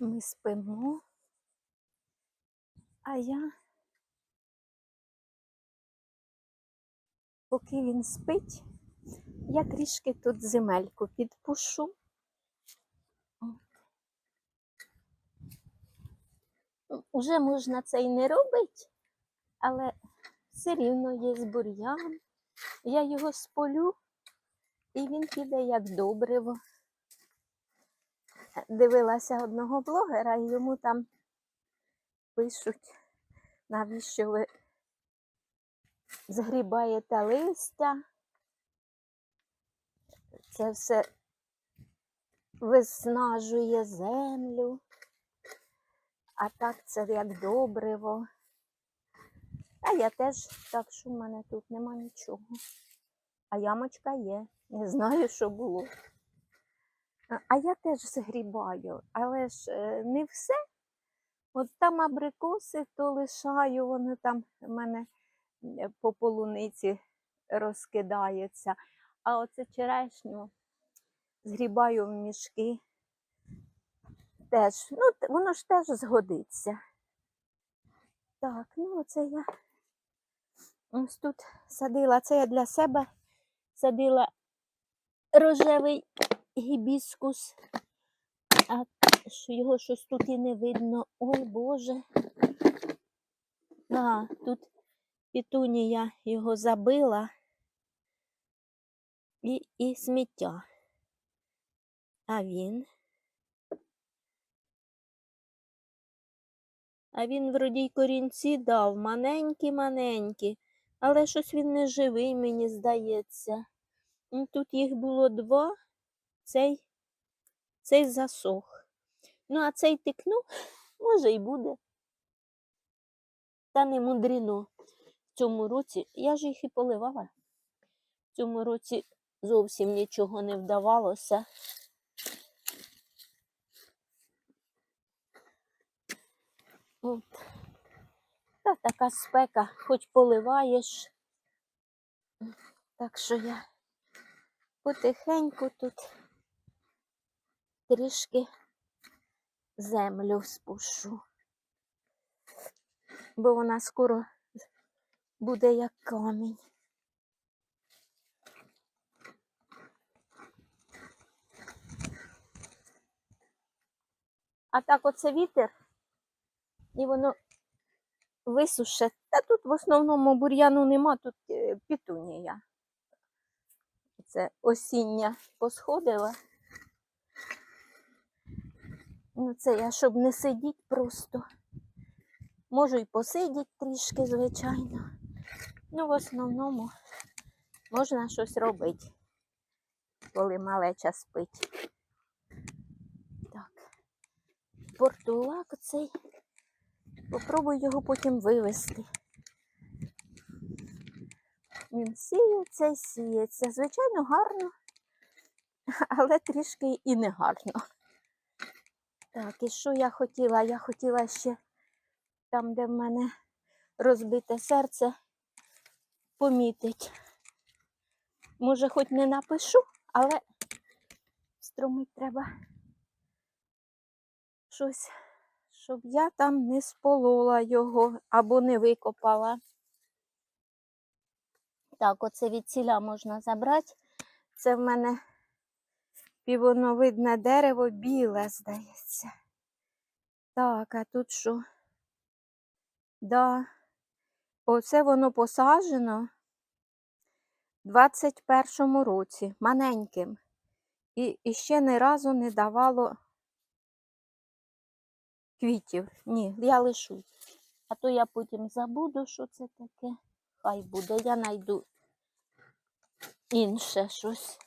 Ми спимо. А я, поки він спить, я трішки тут земельку підпушу. Уже можна це й не робити, але все рівно є бур'ян. Я його сполю, і він піде як добриво. Дивилася одного блогера, і йому там пишуть, навіщо ви згрібаєте листя. Це все виснажує землю, а так це як добриво. А я теж, так що в мене тут нема нічого. А ямочка є. Не знаю, що було. А- А я теж згрібаю, але ж е, не все. От там абрикоси, то лишаю, вони там в мене е, по полуниці розкидається. А оце черешню згрібаю в мішки. Теж, ну, воно ж теж згодиться. Так, ну оце я ось тут садила. Це я для себе садила рожевий гібіскус. А його щось тут і не видно. Ой Боже. А, тут пітунія його забила і, і сміття. А він. А він вроді й корінці дав, маленькі-маленькі, але щось він не живий, мені здається. Тут їх було два, цей, цей засох. Ну, а цей тикнув, може й буде. Та не мудріно. В цьому році, я ж їх і поливала. В цьому році зовсім нічого не вдавалося. От. Та така спека, хоч поливаєш. Так що я потихеньку тут трішки землю спушу. Бо вона скоро буде як камінь. А так оце вітер, і воно висуше. Та тут в основному бур'яну нема, тут е, пітунія. Це осіння посходила. Ну, це я, щоб не сидіти просто. Можу і посидіти трішки, звичайно. Ну, в основному можна щось робити, коли малеча спить. Так. Портулак оцей. Попробую його потім вивести. Він сіється сіється. Звичайно, гарно, але трішки і не гарно. Так, і що я хотіла? Я хотіла ще там, де в мене розбите серце, помітить. Може, хоч не напишу, але струмить треба щось, щоб я там не сполола його або не викопала. Так, оце від ціля можна забрати. Це в мене півоновидне дерево біле, здається. Так, а тут що? Да. Оце воно посаджено в 21-му році, маленьким. І, і ще ні разу не давало квітів. Ні, я лишу. А то я потім забуду, що це таке. Хай буде, я знайду інше щось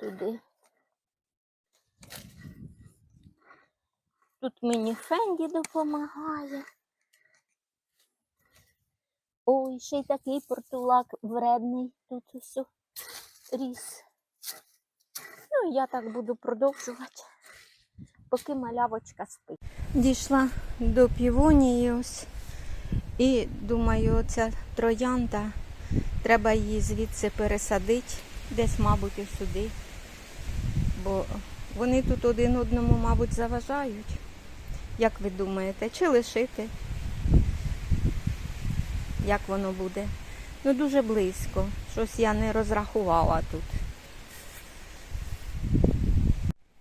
туди. Тут мені Фенді допомагає. Ой, ще й такий портулак вредний тут усе ріс. Ну, я так буду продовжувати, поки малявочка спить. Дійшла до півонії ось. І думаю, оця троянда, треба її звідси пересадити, десь, мабуть, і сюди. Бо Вони тут один одному, мабуть, заважають. Як ви думаєте, чи лишити? Як воно буде? Ну, дуже близько. Щось я не розрахувала тут.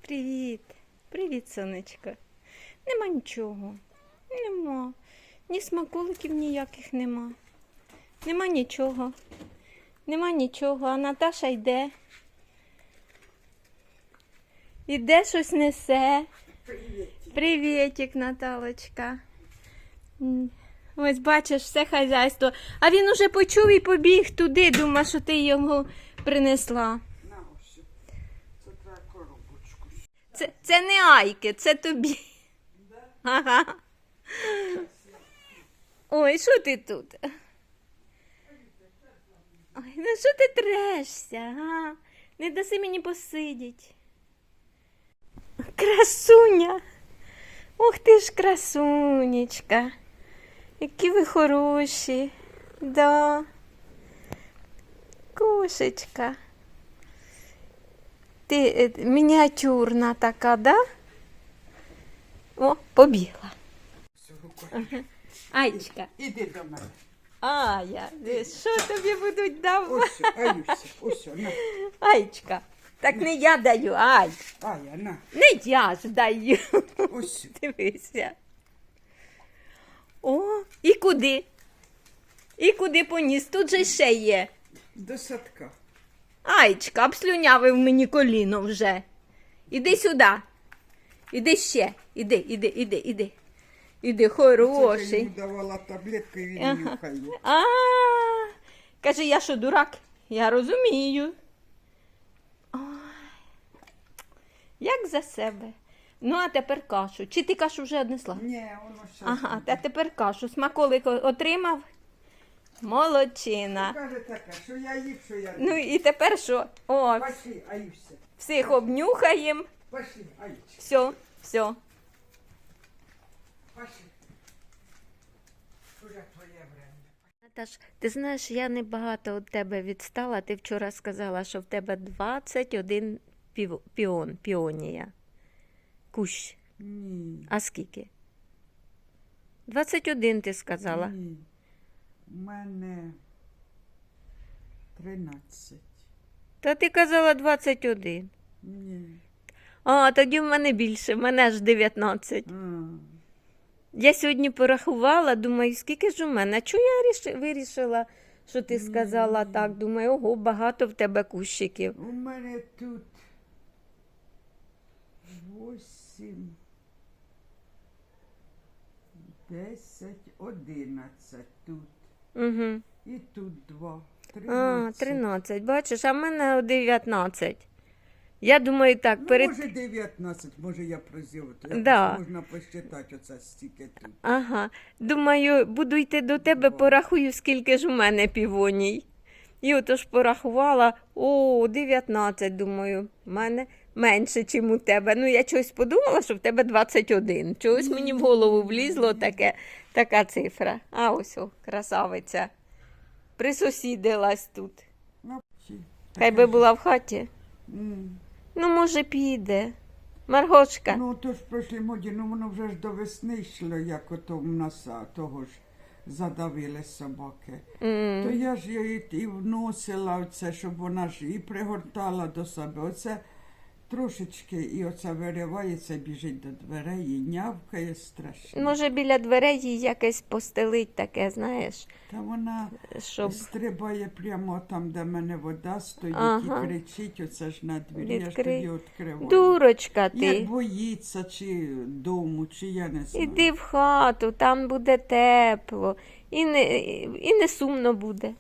Привіт. Привіт, сонечко. Нема нічого. Нема. Ні смаколиків ніяких нема. Нема нічого. Нема нічого. А Наташа йде. Іде щось несе. Привітик, Наталочка. Ось бачиш все хазяйство. А він уже почув і побіг туди, думав, що ти його принесла. Це. Це, не Айки, це тобі. Ага. Ой, що ти тут? Ой, ну що ти трешся? А? Не даси мені посидіть. Красуня. Ух ти ж красунечка. Які ви хороші. Да. Кошечка. Ти е, мініатюрна така, да? О, побігла. Айчка. Іди до мене. Ая, що тобі будуть давати? Ось, Аюся, ось, на. Айчка. Так не я даю, ай. Ая, на. Не я ж даю. Ось. Дивися. О, і куди? І куди поніс? Тут же ще є. До садка. Айчка, обслюнявив мені коліно вже. Іди сюди. Іди ще. Іди, іди, іди, іди. Іди, Це я йому давала таблетку і він Ага. нюхає. А, каже, я що, дурак? Я розумію. Ой, як за себе. Ну, а тепер кашу. Чи ти кашу вже однесла? Ні, воно ще. Ага, а тепер кашу. Смаколик отримав. Молодчина. Каже таке, що я їв, що я Ну і тепер що? О, Пошли, всіх обнюхаємо. Пошли. Все, все. Пошли. Уже твоє время. Наташ, ти знаєш, я небагато від тебе відстала. Ти вчора сказала, що в тебе 21 пів... піон, піонія. Кущ. Ні. А скільки? 21 ти сказала. Ні. У мене 13. Та ти казала 21. Ні. А, тоді в мене більше, в мене аж 19. А. Я сьогодні порахувала, думаю, скільки ж у мене? Чого я ріш- вирішила, що ти сказала так? Думаю, ого, багато в тебе кущиків. У мене тут 8, 10, 11 тут. Угу. І тут 2. А, 13. 13, бачиш, а в мене 19. Я думаю, так, Ну, перед. може 19, може я прозів. То Да. можна посчитати оце стільки тут. Ага. Думаю, буду йти до тебе, порахую, скільки ж у мене півоній. І отож порахувала, о, 19, думаю, в мене менше, ніж у тебе. Ну, я чогось подумала, що в тебе 21. Чогось мені в голову влізло таке, така цифра. А ось, о, красавиця. Присусідилась тут. Ну, Хай би була в хаті. Ну, може, піде. Маргошка. Ну, то ж пройшли моді, ну воно вже ж до весни йшло, як ото в нас а, того ж задавили собаки. М. То я ж її і вносила оце, щоб вона ж і пригортала до себе. Оце трошечки, і оце виривається, біжить до дверей, і нявкає страшно. Може, біля дверей їй якесь постелить таке, знаєш, Та вона щоб стрибає прямо там, де в мене вода стоїть, Ага. і кричить оце ж на двері. Я ж тоді відкриваю. дурочка Як ти. боїться, чи дому, чи я не знаю. Іди в хату, там буде тепло. І не, і не сумно буде.